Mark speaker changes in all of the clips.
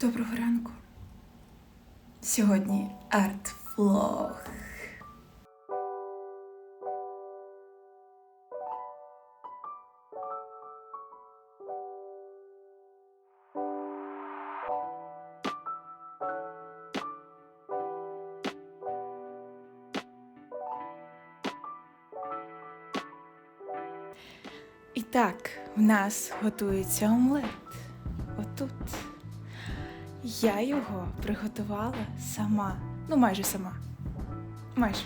Speaker 1: Доброго ранку. Сьогодні арт-влог. І так, в нас готується омлет. Отут. Я його приготувала сама. Ну, майже сама. Майже.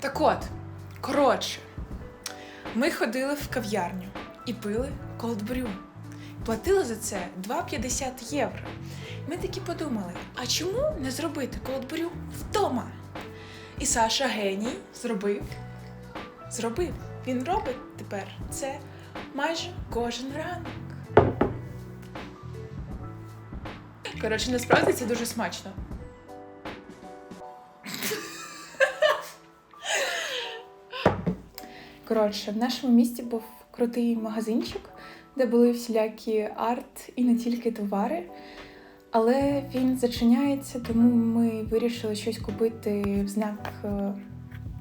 Speaker 1: Так от, коротше, ми ходили в кав'ярню і пили колдбрю. Платили за це 2,50 євро. Ми такі подумали: а чому не зробити колдбрю вдома? І Саша геній зробив. Зробив. Він робить тепер це майже кожен ранок. Коротше, насправді це дуже смачно. Коротше, в нашому місті був крутий магазинчик, де були всілякі арт і не тільки товари. Але він зачиняється, тому ми вирішили щось купити в знак, е,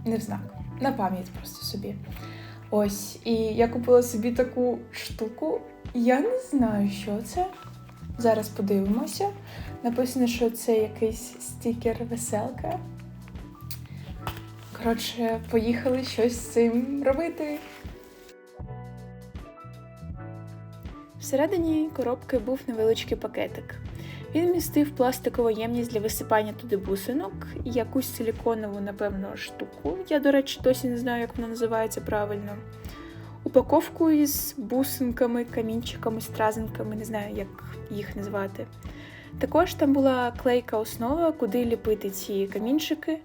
Speaker 1: не в знак, на пам'ять просто собі. Ось, і я купила собі таку штуку. Я не знаю, що це. Зараз подивимося. Написано, що це якийсь стікер веселка. Коротше, поїхали щось з цим робити. Всередині коробки був невеличкий пакетик. Він містив пластикову ємність для висипання туди бусинок якусь силіконову, напевно, штуку. Я, до речі, досі не знаю, як вона називається правильно. Упаковку із бусинками, камінчиками, стразинками, не знаю, як їх назвати. Також там була клейка основа, куди ліпити ці камінчики,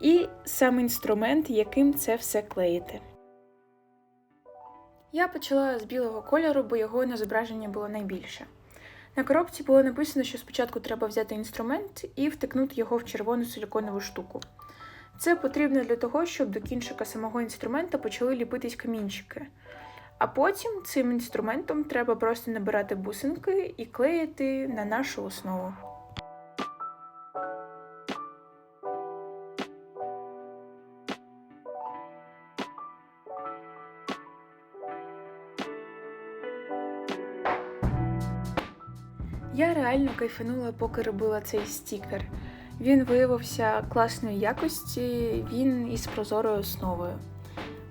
Speaker 1: і сам інструмент, яким це все клеїти. Я почала з білого кольору, бо його на зображенні було найбільше. На коробці було написано, що спочатку треба взяти інструмент і втикнути його в червону силіконову штуку. Це потрібно для того, щоб до кінчика самого інструмента почали ліпитись камінчики. А потім цим інструментом треба просто набирати бусинки і клеїти на нашу основу. Реально кайфанула, поки робила цей стікер. Він виявився класної якості, він із прозорою основою.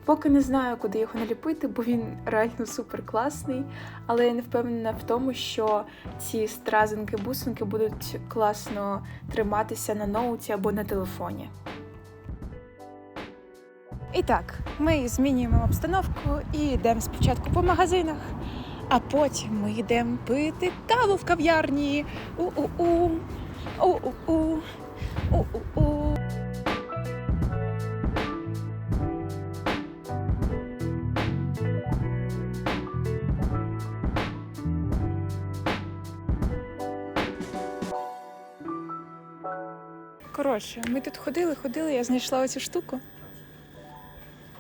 Speaker 1: Поки не знаю, куди його наліпити, бо він реально супер класний, але я не впевнена в тому, що ці стразинки-бусинки будуть класно триматися на ноуті або на телефоні. І так, ми змінюємо обстановку і йдемо спочатку по магазинах, а потім ми йдемо пити каву в кав'ярні. У-у-у. У-у-у. У-у-у. Коротше, ми тут ходили, ходили, я знайшла оцю штуку.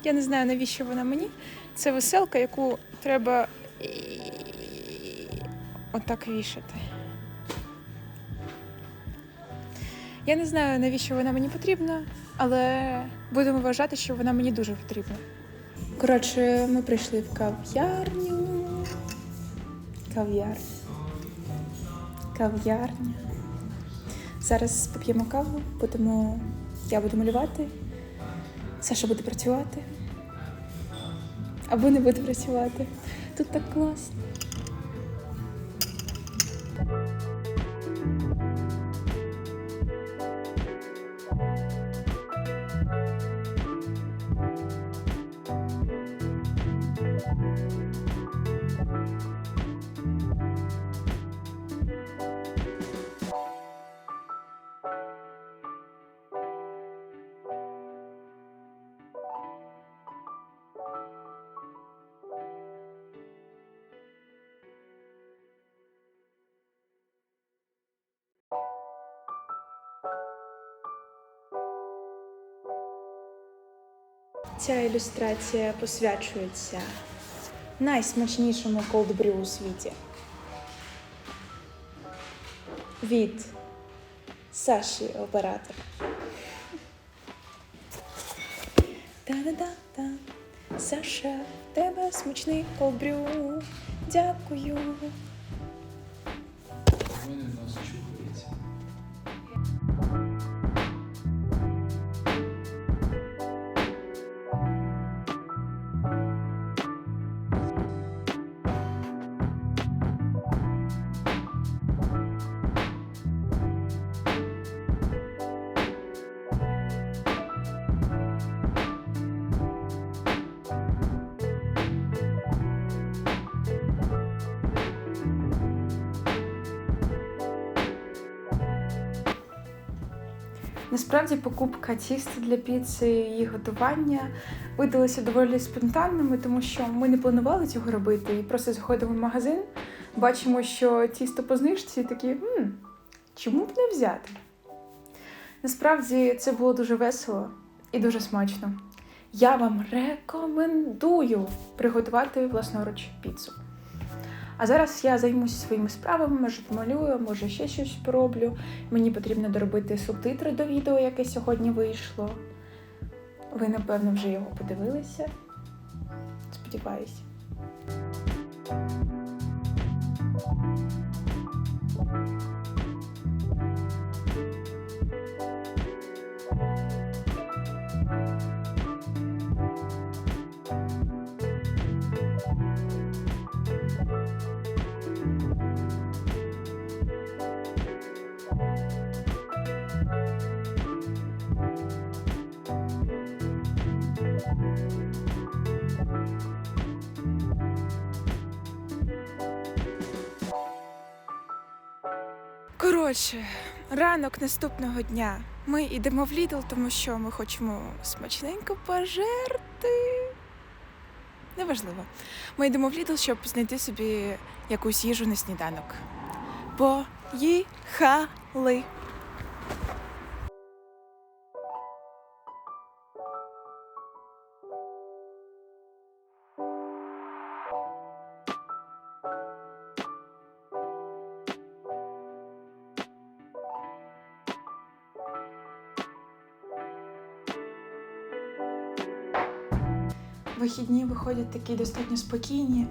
Speaker 1: Я не знаю, навіщо вона мені. Це веселка, яку треба отак вішати. Я не знаю, навіщо вона мені потрібна, але будемо вважати, що вона мені дуже потрібна. Коротше, ми прийшли в кав'ярню. Кав'ярня. Кав'ярня. Зараз поп'ємо каву, будемо. Я буду малювати, Саша буде працювати. Або не буде працювати. Тут так класно. Ця ілюстрація посвячується найсмачнішому колдбрю у світі. Від Саші оператор. Та-да-да-та. Саша, в тебе смачний колдбрю. Дякую. Насправді покупка тіста для піци і її готування видалися доволі спонтанними, тому що ми не планували цього робити і просто заходимо в магазин, бачимо, що тісто по знижці, і такі «М, чому б не взяти? Насправді це було дуже весело і дуже смачно. Я вам рекомендую приготувати власноруч піцу. А зараз я займуся своїми справами, може помалюю, може ще щось пороблю. Мені потрібно доробити субтитри до відео, яке сьогодні вийшло. Ви, напевно, вже його подивилися. Сподіваюся. Коротше, ранок наступного дня. Ми йдемо в Лідл, тому що ми хочемо смачненько пожерти. Неважливо. Ми йдемо в Лідл, щоб знайти собі якусь їжу на сніданок. Поїхали! Вихідні виходять такі достатньо спокійні,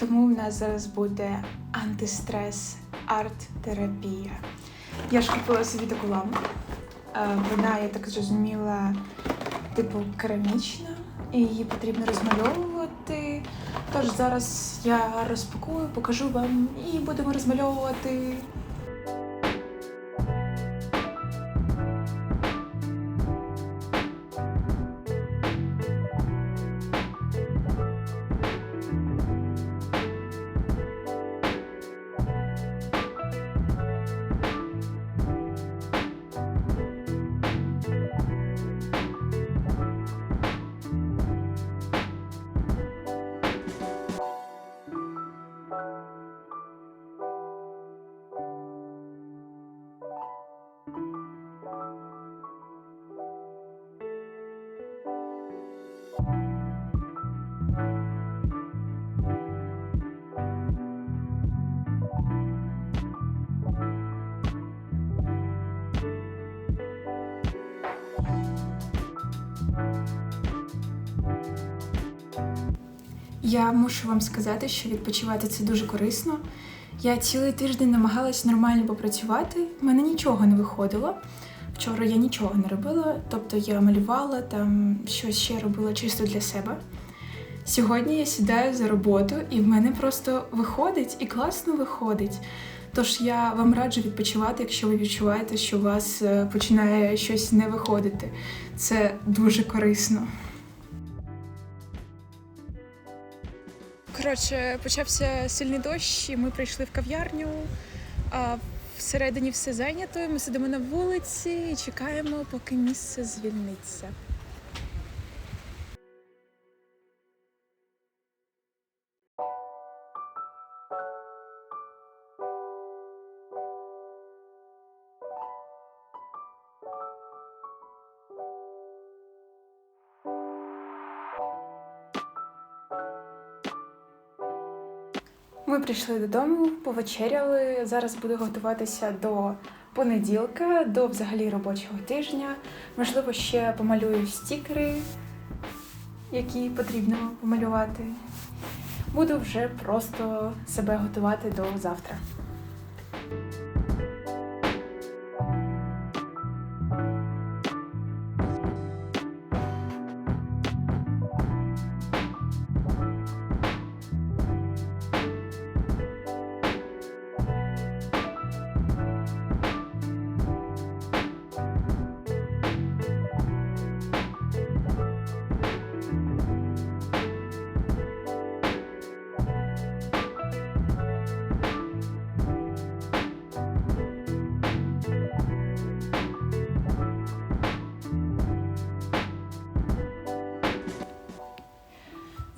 Speaker 1: тому в нас зараз буде антистрес, арт-терапія. Я ж купила собі таку лампу. Е, Вона, я так зрозуміла, типу керамічна, і її потрібно розмальовувати. Тож зараз я розпакую, покажу вам і будемо розмальовувати. Я мушу вам сказати, що відпочивати це дуже корисно. Я цілий тиждень намагалась нормально попрацювати, в мене нічого не виходило. Вчора я нічого не робила, тобто я малювала там щось ще робила чисто для себе. Сьогодні я сідаю за роботу, і в мене просто виходить і класно виходить. Тож я вам раджу відпочивати, якщо ви відчуваєте, що у вас е, починає щось не виходити. Це дуже корисно. Коротше, почався сильний дощ, і ми прийшли в кав'ярню. А всередині все зайнято. Ми сидимо на вулиці і чекаємо, поки місце звільниться. Прийшли додому, повечеряли. Зараз буду готуватися до понеділка, до взагалі робочого тижня. Можливо, ще помалюю стікери, які потрібно помалювати. Буду вже просто себе готувати до завтра.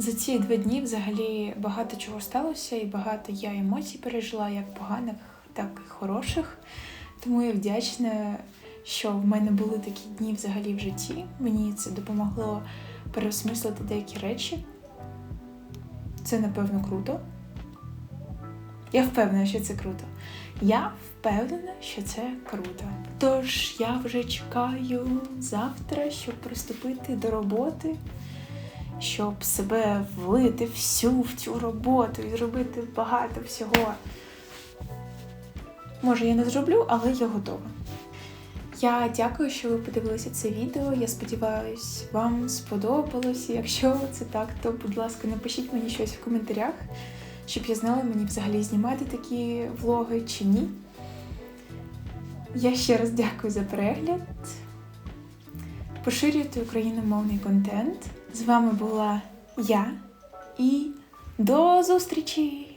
Speaker 1: За ці два дні взагалі багато чого сталося, і багато я емоцій пережила, як поганих, так і хороших. Тому я вдячна, що в мене були такі дні взагалі в житті. Мені це допомогло переосмислити деякі речі. Це, напевно, круто. Я впевнена, що це круто. Я впевнена, що це круто. Тож я вже чекаю завтра, щоб приступити до роботи щоб себе влити всю в цю роботу і зробити багато всього. Може, я не зроблю, але я готова. Я дякую, що ви подивилися це відео. Я сподіваюся, вам сподобалось. Якщо це так, то, будь ласка, напишіть мені щось в коментарях, щоб я знала, мені взагалі знімати такі влоги чи ні. Я ще раз дякую за перегляд. Поширюйте україномовний контент. З вами була я і до зустрічі!